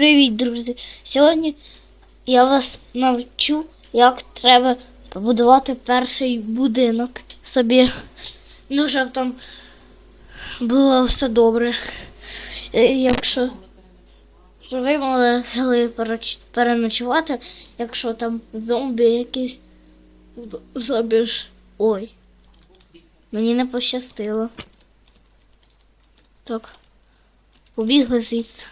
Привіт, друзі! Сьогодні я вас навчу, як треба побудувати перший будинок собі. Ну, щоб там було все добре. Е, Якщо ви могли переночувати, якщо там зомбі якісь зомбі ж. Ой. Мені не пощастило. Так. Побігли звідси.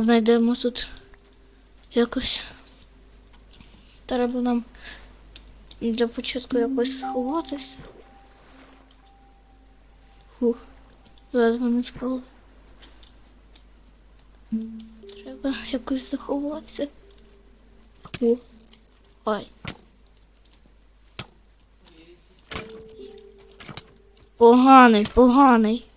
Знайдемо тут якось. Треба нам для початку якось сховатися. Фух, зараз мене спали. Треба якось заховатися. О, ай. Поганий, поганий.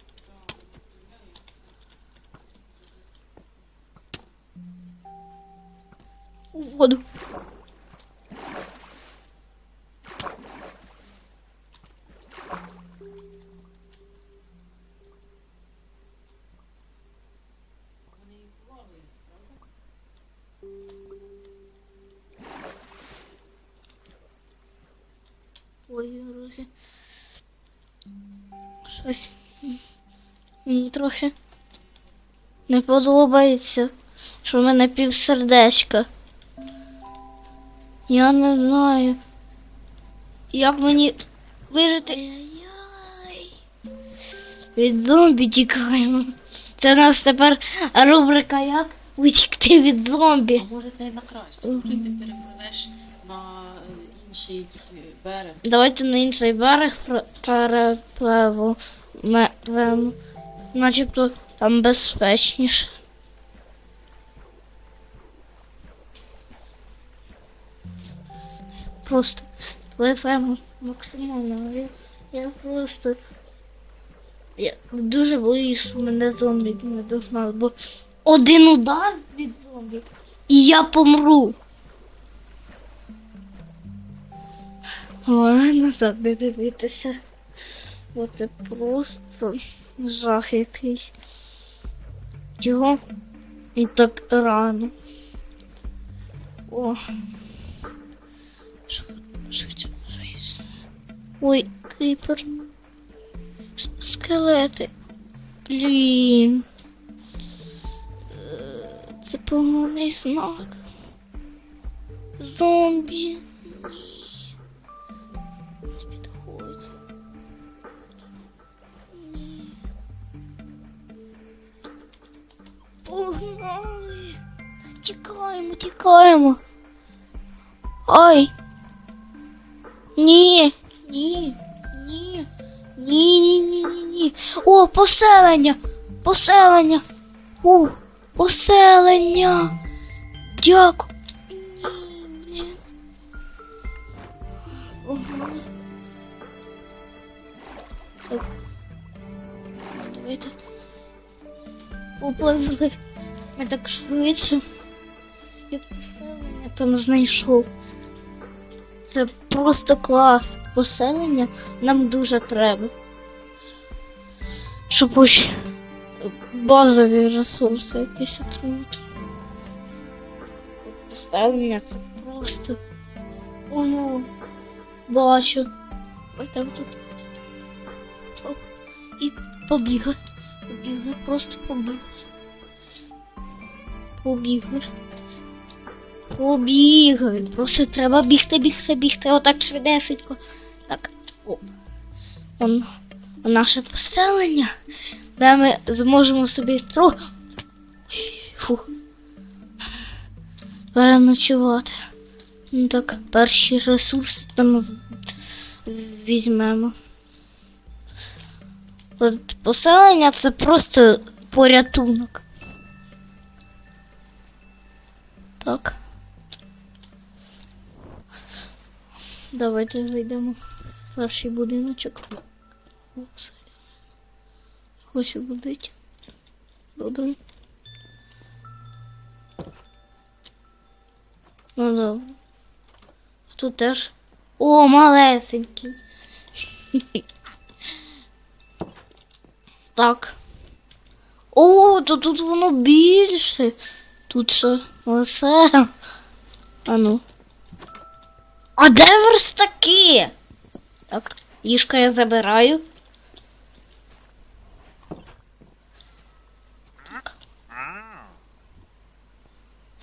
У воду. Ой, друзі. Щось мені трохи не подобається, що в мене півсердечка. Я не знаю, як мені вижити. Від зомбі тікаємо. Це у нас тепер рубрика як утікти від зомбі. А може це і на краще. Якщо ти перепливеш на інший берег. Давайте на інший берег вем- Начебто там безпечніше. Просто пливемо максимально. Я, я просто. Я дуже боюсь, що мене зомбі не догнали, бо один удар від зомбі і я помру. Ой, назад не дивитися. Бо це просто жах якийсь. Його і так рано. О. Ой, кріпер. Скелети. Блін. Е, Це поганий знак. Зомбі. Погнали. Тікаємо, тікаємо. Ай. Ні. Ні. Ні. Ні, ні, ні, ні, ні. О, поселення. Поселення. О, поселення. Дякую. Ні. Так. Давайте. Попливли. Ми так швидше. Я поселення там знайшов. Це просто клас. Поселення нам дуже треба. Щоб хоч базові ресурси якісь отримати. Поселення це просто. Воно бачу. Ось тут. І побігли. Побігли, просто побігли. Побігли. Побігли. Просто треба бігти, бігти, бігти. Отак швидесенько. Так. Оп. Он, наше поселення, де ми зможемо собі трохи. Переночувати. Ну так, перші ресурси там візьмемо. От поселення це просто порятунок. Так. Давайте зайдемо в перший будиночок. Опс. Хочу будити. Добре. Ну добре. Тут теж. О, малесенький. Так. О, то тут воно більше. Тут що? Оце. А ну. А де верстаки? Так, ліжка я забираю. Так.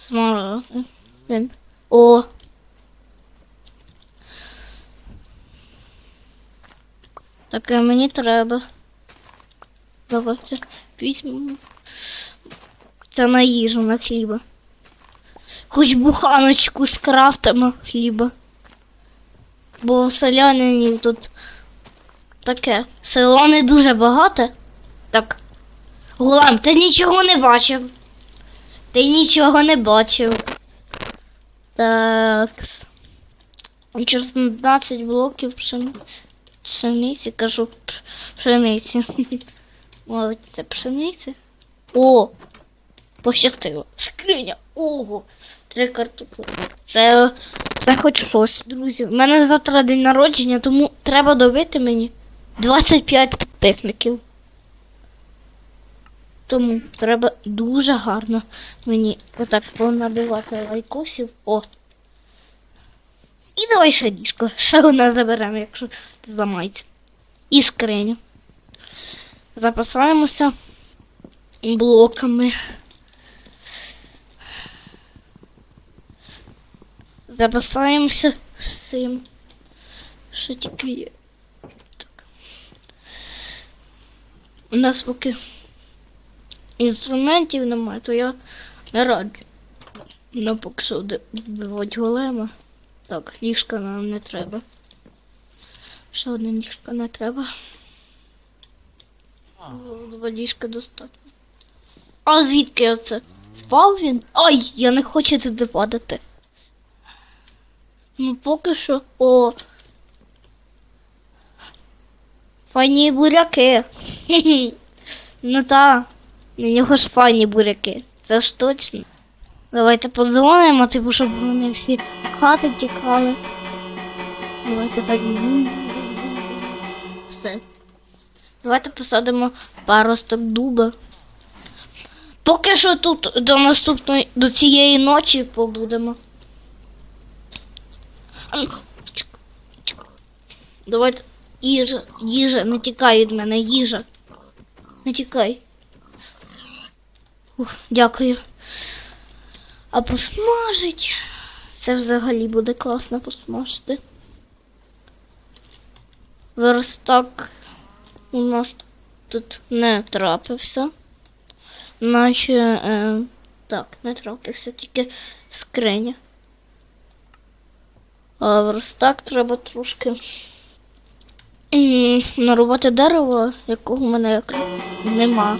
Смара. Він. О. Таке мені треба. Давайте візьмемо. Це на їжу, на хліба. Хоч буханочку скрафтимо хліба. Бо в селянині тут таке. Село не дуже багате. Так. Гулам, ти нічого не бачив. Ти нічого не бачив. Так. 14 блоків пшени... пшениці, кажу, пшениці. Молодь, це пшениці. О! Пощастило. Скриня. Ого. Три картопли. Це, це хоч щось, друзі. У мене завтра день народження, тому треба добити мені 25 підписників. Тому треба дуже гарно мені отак понабивати лайкосів. О. І давай ще ліжко. Ще одне заберемо, якщо зламається. І скриню. Запасаємося блоками. Запасаємося цим. Що тільки є. Так. У нас поки інструментів немає, то я не раджу. Ну, поки що вбивати голема. Так, ліжка нам не треба. Ще одне ліжка не треба. Два ліжка достатньо. А звідки оце? Впав він? Ай, я не хочу туди падати. Ну поки що. О. Файні буряки. Ну та. На нього ж файні буряки. Це ж точно. Давайте подзвонимо, типу, щоб вони всі хати тікали. Давайте так. Все. Давайте посадимо паросток дуба. Поки що тут до наступної, до цієї ночі побудемо. А ну, чик, чик. Давайте. Їжа, їжа, не тікай від мене, їжа. Не тікай. Ух, дякую. А посмажить. Це взагалі буде класно посмажити. Верстак у нас тут не трапився. Наче. Е, так, не трапився, тільки скриня. А верстак треба трошки нарубати дерево, якого в мене нема.